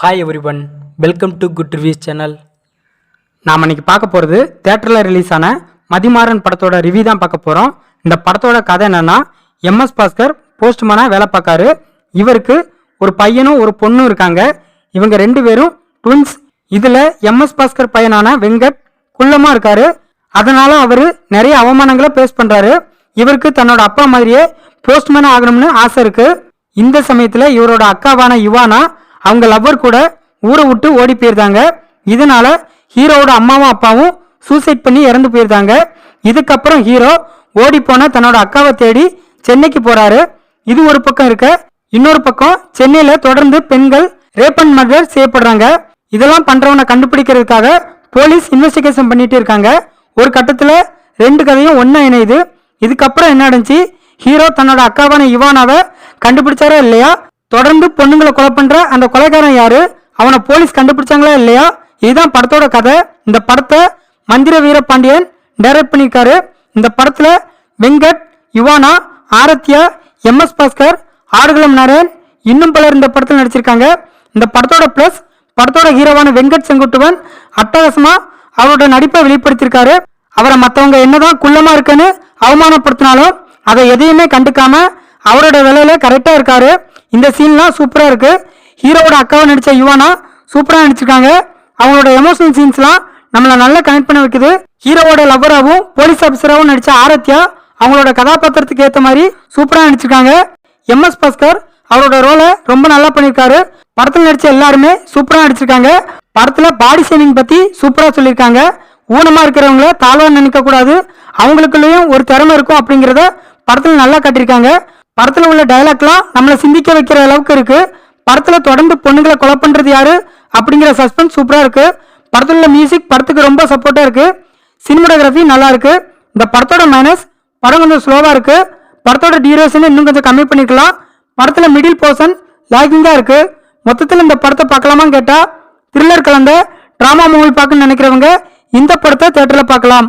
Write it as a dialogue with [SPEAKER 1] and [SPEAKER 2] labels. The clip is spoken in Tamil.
[SPEAKER 1] Hi everyone welcome to good reviews channel
[SPEAKER 2] நாம் இன்னைக்கு பார்க்க போகிறது தேட்டரில் ரிலீஸ் ஆன மதிமாறன் படத்தோட ரிவ்யூ தான் பார்க்க போகிறோம் இந்த படத்தோட கதை என்னென்னா எம்எஸ் பாஸ்கர் போஸ்ட்மேனாக வேலை பார்க்காரு. இவருக்கு ஒரு பையனும் ஒரு பொண்ணும் இருக்காங்க. இவங்க ரெண்டு பேரும் ட்வின்ஸ் இதில் எம்எஸ் பாஸ்கர் பையனான வெங்கட் குள்ளமாக இருக்காரு. அதனால் அவர் நிறைய அவமானங்களை பேஸ் பண்ணுறாரு இவருக்கு தன்னோட அப்பா மாதிரியே போஸ்ட்மேன் ஆகணும்னு ஆசை இருக்குது இந்த சமயத்தில் இவரோட அக்காவான யுவானா அவங்க லவ்வர் கூட ஊரை விட்டு ஓடி போயிருந்தாங்க. இதனால ஹீரோவோட அம்மாவும் அப்பாவும் சூசைட் பண்ணி இறந்து போயிருந்தாங்க. இதுக்கப்புறம் ஹீரோ ஓடி போன தன்னோட அக்காவை தேடி சென்னைக்கு போறாரு. இது ஒரு பக்கம் இருக்க இன்னொரு பக்கம் சென்னையில தொடர்ந்து பெண்கள் ரேப் அண்ட் மர்டர் செய்யப்படுறாங்க. இதெல்லாம் பண்றவனை கண்டுபிடிக்கிறதுக்காக போலீஸ் இன்வெஸ்டிகேஷன் பண்ணிட்டு இருக்காங்க. ஒரு கட்டத்துல ரெண்டு கதையும் ஒன்னா இணையுது. இதுக்கப்புறம் என்ன நடந்துச்சு? ஹீரோ தன்னோட அக்காவான இவானாவை கண்டுபிடிச்சாரா இல்லையா? தொடர்ந்து பொண்ணுங்களை கொலை பண்ற அந்த கொலைக்காரன் யாரு? அவனை போலீஸ் கண்டுபிடிச்சாங்களா இல்லையா? இதுதான் படத்தோட கதை. இந்த படத்தை மந்திர வீரபாண்டியன் டைரக்ட் பண்ணியிருக்காரு. இந்த படத்துல வெங்கட் யுவானா ஆரத்யா எம் எஸ் பாஸ்கர் ஆடுகளம் நாராயண் இன்னும் பலர் இந்த படத்தில் நடிச்சிருக்காங்க. இந்த படத்தோட ப்ளஸ் படத்தோட ஹீரோவான வெங்கட் செங்குட்டுவன் அட்டகாசமா அவரோட நடிப்பை வெளிப்படுத்தியிருக்காரு. அவரை மற்றவங்க என்னதான் குள்ளமா இருக்குன்னு அவமானப்படுத்தினாலும் அதை எதையுமே கண்டுக்காம அவரோட வேலையில கரெக்டா இருக்காரு. இந்த சீன்லாம் சூப்பராக இருக்குது ஹீரோவோட அக்காவை நடித்த யுவானா சூப்பராக நடிச்சிருக்காங்க. அவங்களோட எமோஷனல் சீன்ஸ்லாம் நம்மளை நல்லா கனெக்ட் பண்ண வைக்குது. ஹீரோவோட லவ்வராகவும் போலீஸ் ஆஃபீஸராகவும் நடித்த ஆரத்யா அவங்களோட கதாபாத்திரத்துக்கு ஏற்ற மாதிரி சூப்பராக நடிச்சிருக்காங்க. எம்எஸ் பாஸ்கர் அவரோட ரோலை ரொம்ப நல்லா பண்ணியிருக்காரு. படத்தில் நடித்த எல்லாருமே சூப்பராக நடிச்சிருக்காங்க. படத்தில் பாடி ஷேமிங் பற்றி சூப்பராக சொல்லியிருக்காங்க. ஊனமாக இருக்கிறவங்கள தாழ்வாக நினைக்கக்கூடாது. அவங்களுக்குள்ளேயும் ஒரு திறமை இருக்கும் அப்படிங்கிறத படத்தில் நல்லா காட்டியிருக்காங்க. படத்தில் உள்ள டயலாக்லாம் நம்மளை சிந்திக்க வைக்கிற அளவுக்கு இருக்கு. படத்தில் தொடர்ந்து பொண்ணுங்களை கொலை பண்ணுறது யாரு? அப்படிங்கிற சஸ்பென்ஸ் சூப்பராக இருக்கு. படத்தில் உள்ள மியூசிக் படத்துக்கு ரொம்ப சப்போர்ட்டாக இருக்கு. சினிமோடோகிராஃபி நல்லா இருக்கு. இந்த படத்தோட மைனஸ் படம் கொஞ்சம் ஸ்லோவாக இருக்கு. படத்தோட டியூரேஷன் இன்னும் கொஞ்சம் கம்மி பண்ணிக்கலாம். படத்தில் மிடில் போர்ஷன் லேக்கிங்காக இருக்கு. மொத்தத்தில் இந்த படத்தை பார்க்கலாமான்னு கேட்டால் த்ரில்லர் கலந்த ட்ராமா மூவி பார்க்கணும்னு நினைக்கிறவங்க இந்த படத்தை தேட்டரில் பார்க்கலாம்.